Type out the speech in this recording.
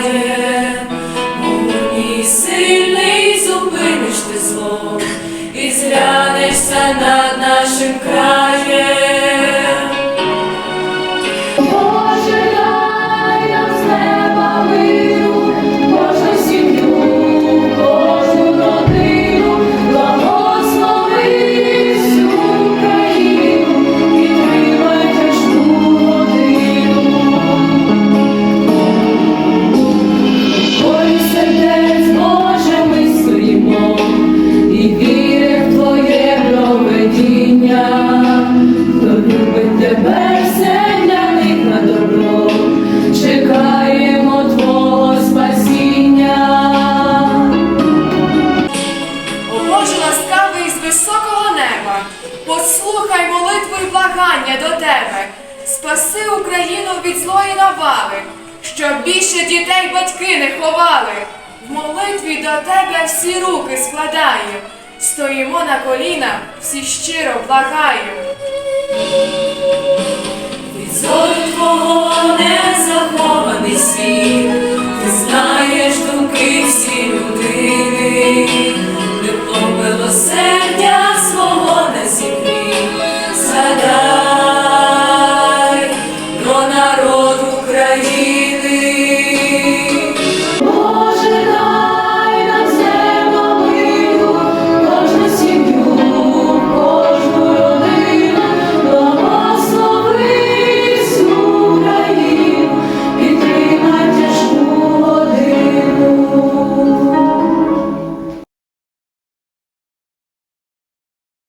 Amen. Послухай молитву й благання до тебе. Спаси Україну від злої навали, щоб більше дітей батьки не ховали. В молитві до тебе всі руки складаємо, стоїмо на колінах, всі щиро благаємо. Від зору твого не захований світ,